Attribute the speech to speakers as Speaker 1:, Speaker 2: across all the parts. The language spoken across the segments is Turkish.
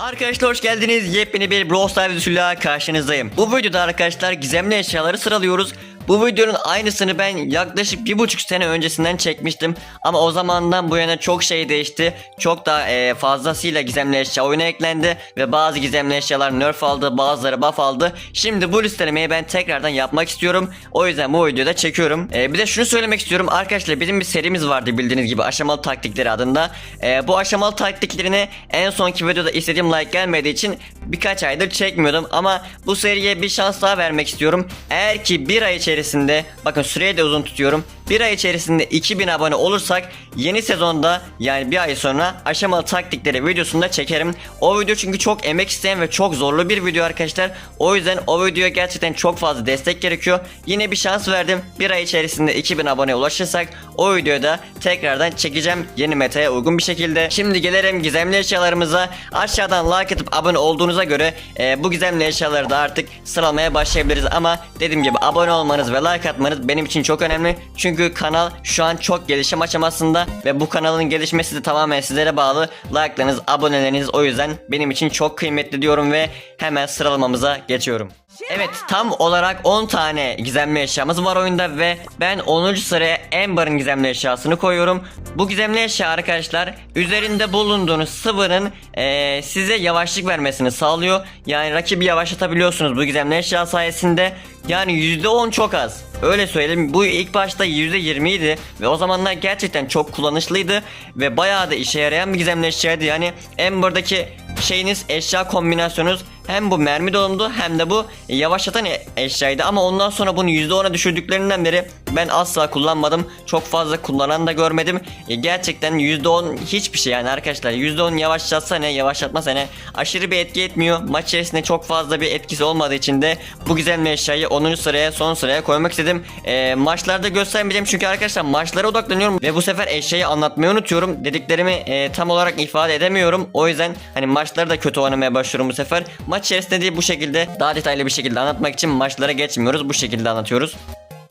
Speaker 1: Arkadaşlar hoş geldiniz. Yepyeni bir Brawl Stars videosuyla karşınızdayım. Bu videoda arkadaşlar gizemli eşyaları sıralıyoruz. Bu videonun aynısını ben yaklaşık bir buçuk sene öncesinden çekmiştim. Ama o zamandan bu yana çok şey değişti. Çok da e, fazlasıyla gizemli eşya oyuna eklendi. Ve bazı gizemli eşyalar nerf aldı bazıları buff aldı. Şimdi bu listelemeyi ben tekrardan yapmak istiyorum. O yüzden bu videoda çekiyorum. E, bir de şunu söylemek istiyorum. Arkadaşlar bizim bir serimiz vardı bildiğiniz gibi aşamalı taktikleri adında. E, bu aşamalı taktiklerini en sonki videoda istediğim like gelmediği için birkaç aydır çekmiyordum. Ama bu seriye bir şans daha vermek istiyorum. Eğer ki bir ay içerisinde bakın süreyi de uzun tutuyorum. Bir ay içerisinde 2000 abone olursak yeni sezonda yani bir ay sonra aşamalı taktikleri videosunda çekerim. O video çünkü çok emek isteyen ve çok zorlu bir video arkadaşlar. O yüzden o videoya gerçekten çok fazla destek gerekiyor. Yine bir şans verdim. Bir ay içerisinde 2000 abone ulaşırsak o videoyu da tekrardan çekeceğim yeni metaya uygun bir şekilde. Şimdi gelelim gizemli eşyalarımıza. Aşağıdan like atıp abone olduğunuza göre e, bu gizemli eşyaları da artık sıralamaya başlayabiliriz. Ama dediğim gibi abone olmanız ve like atmanız benim için çok önemli. Çünkü kanal şu an çok gelişim aşamasında ve bu kanalın gelişmesi de tamamen sizlere bağlı. Like'larınız, aboneleriniz o yüzden benim için çok kıymetli diyorum ve hemen sıralamamıza geçiyorum. Evet tam olarak 10 tane gizemli eşyamız var oyunda ve ben 10. sıraya Amber'ın gizemli eşyasını koyuyorum. Bu gizemli eşya arkadaşlar üzerinde bulunduğunuz sıvının eee, size yavaşlık vermesini sağlıyor. Yani rakibi yavaşlatabiliyorsunuz bu gizemli eşya sayesinde. Yani %10 çok az. Öyle söyleyeyim. Bu ilk başta %20 idi ve o zamanlar gerçekten çok kullanışlıydı ve bayağı da işe yarayan bir gizemli eşyaydı. Yani Amber'daki şeyiniz eşya kombinasyonunuz hem bu mermi dolumdu hem de bu yavaşlatan e- eşyaydı ama ondan sonra bunu %10'a düşürdüklerinden beri ben asla kullanmadım. Çok fazla kullanan da görmedim. E, gerçekten %10 hiçbir şey yani arkadaşlar %10 yavaşlatsa ne yavaşlatmasa ne aşırı bir etki etmiyor. Maç içerisinde çok fazla bir etkisi olmadığı için de bu güzel eşyayı 10. sıraya son sıraya koymak istedim. E, maçlarda göstermeyeceğim çünkü arkadaşlar maçlara odaklanıyorum ve bu sefer eşyayı anlatmayı unutuyorum. Dediklerimi e, tam olarak ifade edemiyorum. O yüzden hani maçları da kötü oynamaya başlıyorum bu sefer. Maç içerisinde değil bu şekilde daha detaylı bir şekilde anlatmak için maçlara geçmiyoruz. Bu şekilde anlatıyoruz.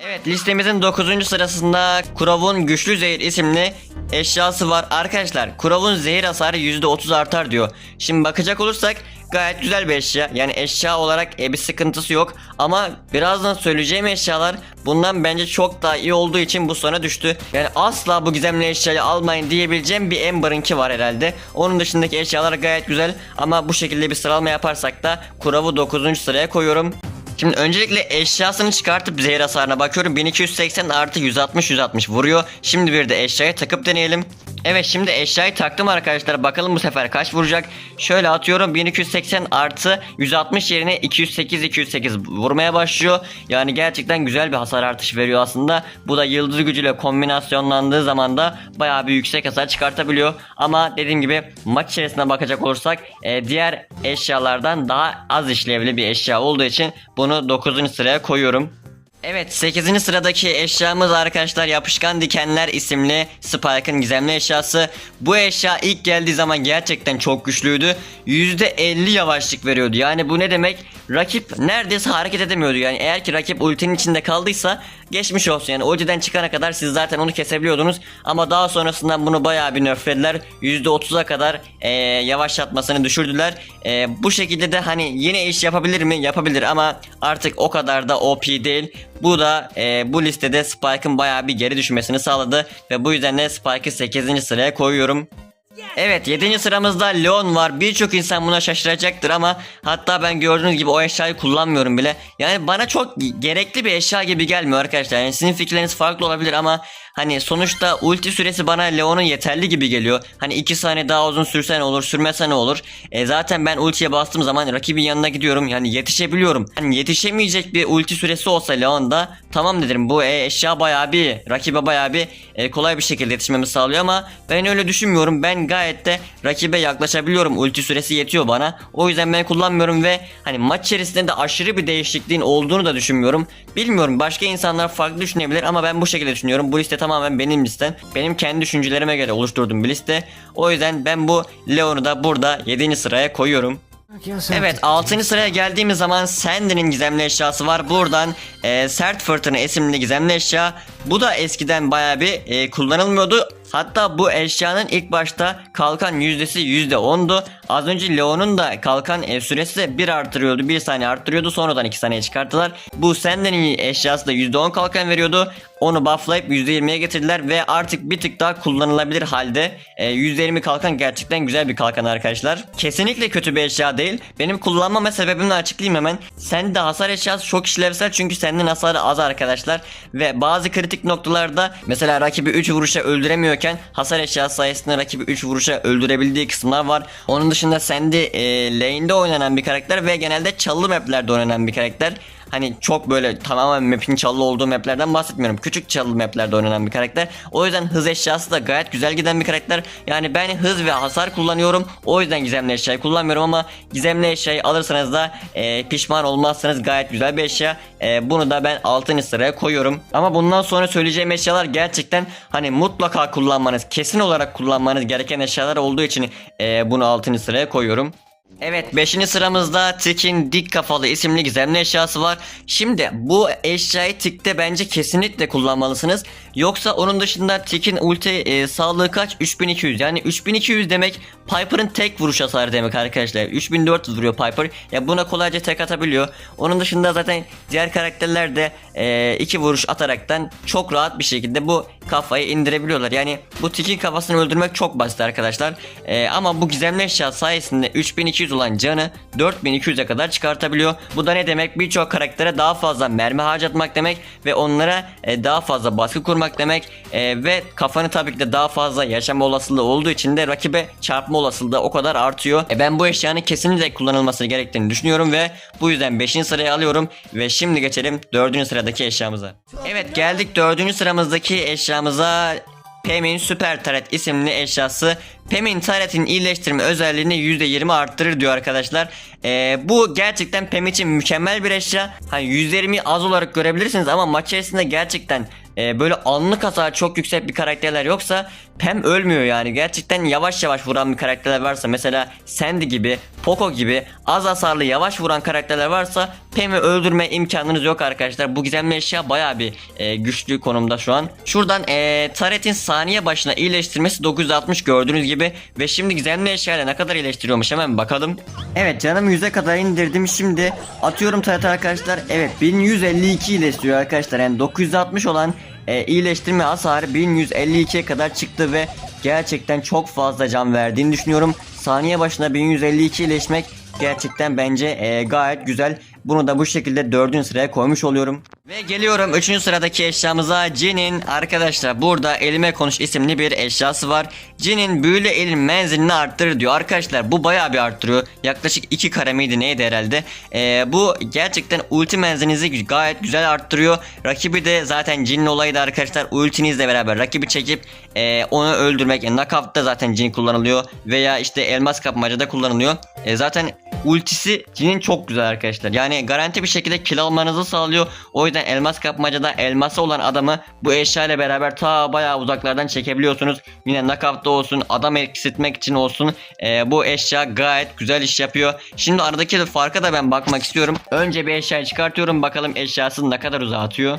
Speaker 1: Evet listemizin 9. sırasında Kurov'un Güçlü Zehir isimli eşyası var. Arkadaşlar Kurov'un zehir hasarı %30 artar diyor. Şimdi bakacak olursak gayet güzel bir eşya. Yani eşya olarak e, bir sıkıntısı yok. Ama birazdan söyleyeceğim eşyalar bundan bence çok daha iyi olduğu için bu sona düştü. Yani asla bu gizemli eşyayı almayın diyebileceğim bir Amber'ınki var herhalde. Onun dışındaki eşyalar gayet güzel. Ama bu şekilde bir sıralama yaparsak da Kurov'u 9. sıraya koyuyorum. Şimdi öncelikle eşyasını çıkartıp zehir hasarına bakıyorum. 1280 artı 160 160 vuruyor. Şimdi bir de eşyayı takıp deneyelim. Evet şimdi eşyayı taktım arkadaşlar. Bakalım bu sefer kaç vuracak. Şöyle atıyorum 1280 artı 160 yerine 208 208 vurmaya başlıyor. Yani gerçekten güzel bir hasar artışı veriyor aslında. Bu da yıldız gücüyle kombinasyonlandığı zaman da bayağı bir yüksek hasar çıkartabiliyor. Ama dediğim gibi maç içerisinde bakacak olursak e, diğer eşyalardan daha az işlevli bir eşya olduğu için bunu 9. sıraya koyuyorum. Evet 8. sıradaki eşyamız arkadaşlar yapışkan dikenler isimli Spike'ın gizemli eşyası. Bu eşya ilk geldiği zaman gerçekten çok güçlüydü. %50 yavaşlık veriyordu. Yani bu ne demek? Rakip neredeyse hareket edemiyordu. Yani eğer ki rakip ultinin içinde kaldıysa geçmiş olsun. Yani ultiden çıkana kadar siz zaten onu kesebiliyordunuz. Ama daha sonrasında bunu bayağı bir nerflediler. %30'a kadar eee, yavaşlatmasını düşürdüler. Eee, bu şekilde de hani yine iş yapabilir mi? Yapabilir ama artık o kadar da OP değil. Bu da e, bu listede Spike'ın bayağı bir geri düşmesini sağladı ve bu yüzden de Spike'ı 8. sıraya koyuyorum. Evet 7. sıramızda Leon var. Birçok insan buna şaşıracaktır ama hatta ben gördüğünüz gibi o eşyayı kullanmıyorum bile. Yani bana çok gerekli bir eşya gibi gelmiyor arkadaşlar. Yani sizin fikirleriniz farklı olabilir ama hani sonuçta ulti süresi bana Leon'un yeterli gibi geliyor. Hani 2 saniye daha uzun sürse ne olur, sürmese ne olur. E zaten ben ultiye bastığım zaman rakibin yanına gidiyorum. Yani yetişebiliyorum. Hani yetişemeyecek bir ulti süresi olsa Leon'da tamam dedim. Bu e, eşya bayağı bir rakibe bayağı bir e, kolay bir şekilde yetişmemi sağlıyor ama ben öyle düşünmüyorum. Ben gayet de rakibe yaklaşabiliyorum. Ulti süresi yetiyor bana. O yüzden ben kullanmıyorum ve hani maç içerisinde de aşırı bir değişikliğin olduğunu da düşünmüyorum. Bilmiyorum başka insanlar farklı düşünebilir ama ben bu şekilde düşünüyorum. Bu liste tamamen benim listem. Benim kendi düşüncelerime göre oluşturduğum bir liste. O yüzden ben bu Leon'u da burada 7. sıraya koyuyorum. Evet 6. sıraya geldiğimiz zaman Sandy'nin gizemli eşyası var. Buradan e, Sert Fırtına isimli gizemli eşya. Bu da eskiden bayağı bir e, kullanılmıyordu. Hatta bu eşyanın ilk başta kalkan yüzdesi %10'du az önce Leon'un da kalkan e, süresi de 1 artırıyordu. 1 saniye arttırıyordu. Sonradan 2 saniye çıkarttılar. Bu senden iyi eşyası da %10 kalkan veriyordu. Onu bufflayıp %20'ye getirdiler ve artık bir tık daha kullanılabilir halde. E, %20 kalkan gerçekten güzel bir kalkan arkadaşlar. Kesinlikle kötü bir eşya değil. Benim kullanmama sebebimi açıklayayım hemen. Sende hasar eşyası çok işlevsel çünkü senden hasarı az arkadaşlar. Ve bazı kritik noktalarda mesela rakibi 3 vuruşa öldüremiyorken hasar eşyası sayesinde rakibi 3 vuruşa öldürebildiği kısımlar var. Onun dışında Sandy e, lane'de oynanan bir karakter ve genelde çalı maplerde oynanan bir karakter. Hani çok böyle tamamen map'in çalı olduğu maplerden bahsetmiyorum. Küçük çalı maplerde oynanan bir karakter. O yüzden hız eşyası da gayet güzel giden bir karakter. Yani ben hız ve hasar kullanıyorum. O yüzden gizemli eşyayı kullanmıyorum ama gizemli eşyayı alırsanız da e, pişman olmazsanız gayet güzel bir eşya. E, bunu da ben 6. sıraya koyuyorum. Ama bundan sonra söyleyeceğim eşyalar gerçekten hani mutlaka kullanmanız, kesin olarak kullanmanız gereken eşyalar olduğu için e, bunu 6. sıraya koyuyorum. Evet 5. sıramızda Tik'in dik kafalı isimli gizemli eşyası var. Şimdi bu eşyayı Tik'te bence kesinlikle kullanmalısınız. Yoksa onun dışında Tik'in ulti e, sağlığı kaç? 3200 yani 3200 demek Piper'ın tek vuruş hasarı demek arkadaşlar. 3400 vuruyor Piper. Ya buna kolayca tek atabiliyor. Onun dışında zaten diğer karakterler de e, iki vuruş ataraktan çok rahat bir şekilde bu kafayı indirebiliyorlar. Yani bu Tik'in kafasını öldürmek çok basit arkadaşlar. E, ama bu gizemli eşya sayesinde 3200 olan canı 4200'e kadar çıkartabiliyor. Bu da ne demek? Birçok karaktere daha fazla mermi harcatmak demek ve onlara e, daha fazla baskı kurmak demek E, ve kafanı tabii ki de daha fazla yaşama olasılığı olduğu için de rakibe çarpma olasılığı o kadar artıyor. E, ben bu eşyanın kesinlikle kullanılması gerektiğini düşünüyorum ve bu yüzden 5. sıraya alıyorum ve şimdi geçelim 4. sıradaki eşyamıza. Evet geldik 4. sıramızdaki eşyamıza Pem'in Süper Taret isimli eşyası Pem'in taretin iyileştirme özelliğini %20 arttırır diyor arkadaşlar. Ee, bu gerçekten Pem için mükemmel bir eşya. Hani %20'yi az olarak görebilirsiniz ama maç içerisinde gerçekten e, böyle anlık hasar çok yüksek bir karakterler yoksa Pem ölmüyor yani. Gerçekten yavaş yavaş vuran bir karakterler varsa mesela Sandy gibi, Poco gibi az hasarlı yavaş vuran karakterler varsa Pem'i öldürme imkanınız yok arkadaşlar. Bu gizemli eşya baya bir e, güçlü konumda şu an. Şuradan e, Taret'in saniye başına iyileştirmesi 960 gördüğünüz gibi ve şimdi gizemli eşyayla ne kadar iyileştiriyormuş hemen bakalım. Evet canım 100'e kadar indirdim şimdi. Atıyorum Taret arkadaşlar. Evet 1152 iyileştiriyor arkadaşlar. Yani 960 olan e, iyileştirme hasarı 1152'ye kadar çıktı ve gerçekten çok fazla can verdiğini düşünüyorum. Saniye başına 1152 iyileşmek gerçekten bence e, gayet güzel. Bunu da bu şekilde 4. sıraya koymuş oluyorum. Ve geliyorum 3. sıradaki eşyamıza Jin'in arkadaşlar burada elime konuş isimli bir eşyası var. Jin'in büyülü elin menzilini arttırır diyor. Arkadaşlar bu bayağı bir arttırıyor. Yaklaşık 2 kare miydi neydi herhalde. Ee, bu gerçekten ulti menzilinizi gayet güzel arttırıyor. Rakibi de zaten Jin'in olayı da arkadaşlar ultinizle beraber rakibi çekip e, onu öldürmek. Yani knockout'ta zaten Jin kullanılıyor. Veya işte elmas kapmacada kullanılıyor. E, zaten ultisi Jin'in çok güzel arkadaşlar. Yani garanti bir şekilde kill almanızı sağlıyor. O yüzden elmas kapmacada elması olan adamı bu eşya ile beraber ta bayağı uzaklardan çekebiliyorsunuz. Yine knockout'ta olsun adam eksiltmek için olsun e, bu eşya gayet güzel iş yapıyor. Şimdi aradaki farka da ben bakmak istiyorum. Önce bir eşyayı çıkartıyorum bakalım eşyasını ne kadar uzağa atıyor.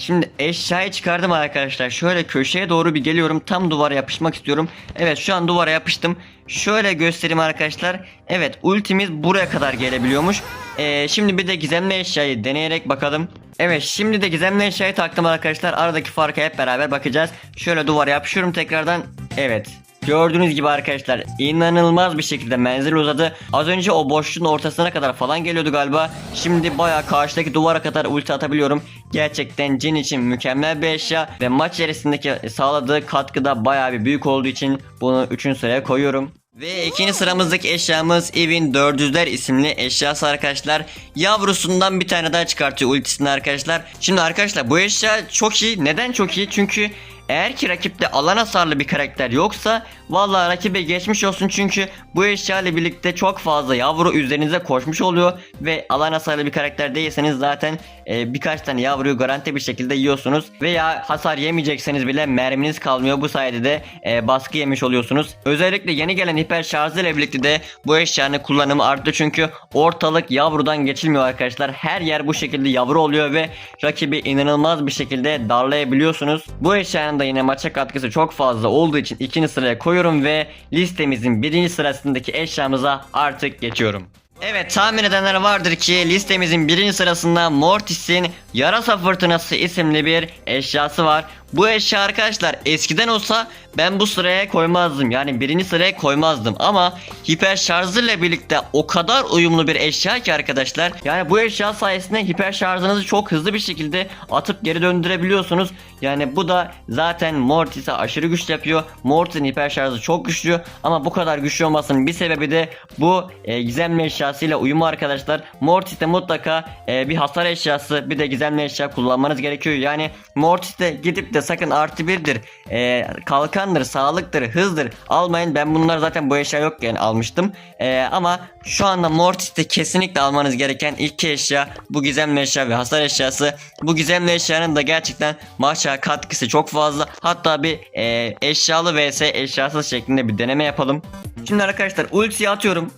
Speaker 1: Şimdi eşyayı çıkardım arkadaşlar. Şöyle köşeye doğru bir geliyorum. Tam duvara yapışmak istiyorum. Evet şu an duvara yapıştım. Şöyle göstereyim arkadaşlar. Evet ultimiz buraya kadar gelebiliyormuş. Ee, şimdi bir de gizemli eşyayı deneyerek bakalım. Evet şimdi de gizemli eşyayı taktım arkadaşlar. Aradaki farka hep beraber bakacağız. Şöyle duvara yapışıyorum tekrardan. Evet Gördüğünüz gibi arkadaşlar inanılmaz bir şekilde menzil uzadı. Az önce o boşluğun ortasına kadar falan geliyordu galiba. Şimdi baya karşıdaki duvara kadar ulti atabiliyorum. Gerçekten Jin için mükemmel bir eşya ve maç içerisindeki sağladığı katkı da baya bir büyük olduğu için bunu 3. sıraya koyuyorum. Ve ikinci sıramızdaki eşyamız Evin 400'ler isimli eşyası arkadaşlar. Yavrusundan bir tane daha çıkartıyor ultisini arkadaşlar. Şimdi arkadaşlar bu eşya çok iyi. Neden çok iyi? Çünkü eğer ki rakipte alan hasarlı bir karakter yoksa vallahi rakibe geçmiş olsun çünkü bu eşya ile birlikte çok fazla yavru üzerinize koşmuş oluyor ve alan hasarlı bir karakter değilseniz zaten e, birkaç tane yavruyu garanti bir şekilde yiyorsunuz veya hasar yemeyecekseniz bile merminiz kalmıyor bu sayede de e, baskı yemiş oluyorsunuz. Özellikle yeni gelen hiper şarjı ile birlikte de bu eşyanın kullanımı arttı çünkü ortalık yavrudan geçilmiyor arkadaşlar. Her yer bu şekilde yavru oluyor ve rakibi inanılmaz bir şekilde darlayabiliyorsunuz. Bu eşyanın da yine maça katkısı çok fazla olduğu için ikinci sıraya koyuyorum ve listemizin birinci sırasındaki eşyamıza artık geçiyorum. Evet tahmin edenler vardır ki listemizin birinci sırasında Mortis'in Yarasa Fırtınası isimli bir eşyası var. Bu eşya arkadaşlar eskiden olsa ben bu sıraya koymazdım. Yani birinci sıraya koymazdım. Ama hiper şarjıyla birlikte o kadar uyumlu bir eşya ki arkadaşlar. Yani bu eşya sayesinde hiper şarjınızı çok hızlı bir şekilde atıp geri döndürebiliyorsunuz. Yani bu da zaten Mortis'e aşırı güçlü yapıyor. Mortis'in hiper şarjı çok güçlü. Ama bu kadar güçlü olmasının bir sebebi de bu e, gizemli eşyasıyla uyumu arkadaşlar. Mortis'te mutlaka e, bir hasar eşyası bir de gizemli eşya kullanmanız gerekiyor. Yani Mortis'te gidip de sakın artı birdir, e, kalkandır, sağlıktır, hızdır almayın. Ben bunlar zaten bu eşya yokken almıştım. E, ama şu anda Mortis'te kesinlikle almanız gereken ilk eşya bu gizemli eşya ve hasar eşyası. Bu gizemli eşyanın da gerçekten maça katkısı çok fazla. Hatta bir e, eşyalı vs eşyasız şeklinde bir deneme yapalım. Şimdi arkadaşlar ultiyi atıyorum.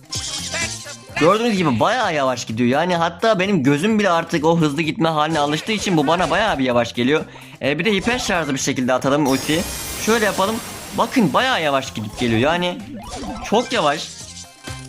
Speaker 1: Gördüğünüz gibi bayağı yavaş gidiyor. Yani hatta benim gözüm bile artık o hızlı gitme haline alıştığı için bu bana bayağı bir yavaş geliyor. Ee, bir de hiper şarjlı bir şekilde atalım ultiyi. Şöyle yapalım. Bakın bayağı yavaş gidip geliyor. Yani çok yavaş.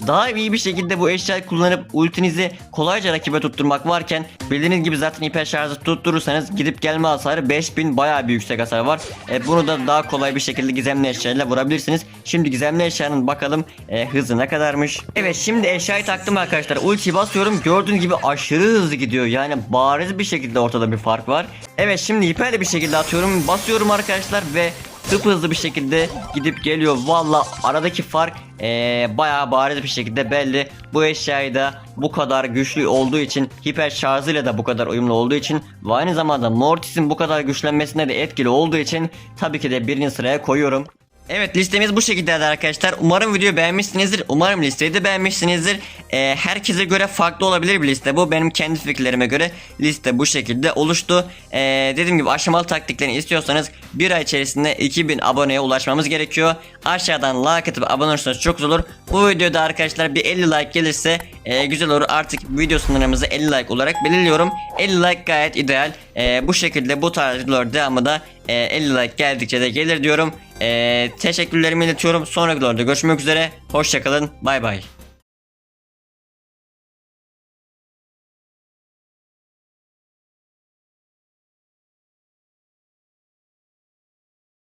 Speaker 1: Daha iyi bir şekilde bu eşyayı kullanıp ultinizi kolayca rakibe tutturmak varken bildiğiniz gibi zaten hiper şarjı tutturursanız gidip gelme hasarı 5000 bayağı bir yüksek hasar var. E, bunu da daha kolay bir şekilde gizemli eşyayla vurabilirsiniz. Şimdi gizemli eşyanın bakalım e, hızı ne kadarmış. Evet şimdi eşyayı taktım arkadaşlar. Ulti basıyorum gördüğünüz gibi aşırı hızlı gidiyor. Yani bariz bir şekilde ortada bir fark var. Evet şimdi hiperli bir şekilde atıyorum. Basıyorum arkadaşlar ve tıp hızlı bir şekilde gidip geliyor. Valla aradaki fark ee, bayağı bariz bir şekilde belli. Bu eşyayı da bu kadar güçlü olduğu için hiper şarjıyla da bu kadar uyumlu olduğu için ve aynı zamanda Mortis'in bu kadar güçlenmesine de etkili olduğu için tabii ki de birinci sıraya koyuyorum. Evet listemiz bu şekildeydi arkadaşlar. Umarım videoyu beğenmişsinizdir. Umarım listeyi de beğenmişsinizdir. Ee, herkese göre farklı olabilir bir liste bu. Benim kendi fikirlerime göre liste bu şekilde oluştu. Ee, dediğim gibi aşamalı taktiklerini istiyorsanız bir ay içerisinde 2000 aboneye ulaşmamız gerekiyor. Aşağıdan like atıp abone olursanız çok güzel olur. Bu videoda arkadaşlar bir 50 like gelirse e, güzel olur. Artık video sınırımızı 50 like olarak belirliyorum. 50 like gayet ideal. E, bu şekilde bu tarz videolar devamı da e, 50 like geldikçe de gelir diyorum. E, teşekkürlerimi iletiyorum. Sonraki videolarda görüşmek üzere. Hoşçakalın. Bay bay.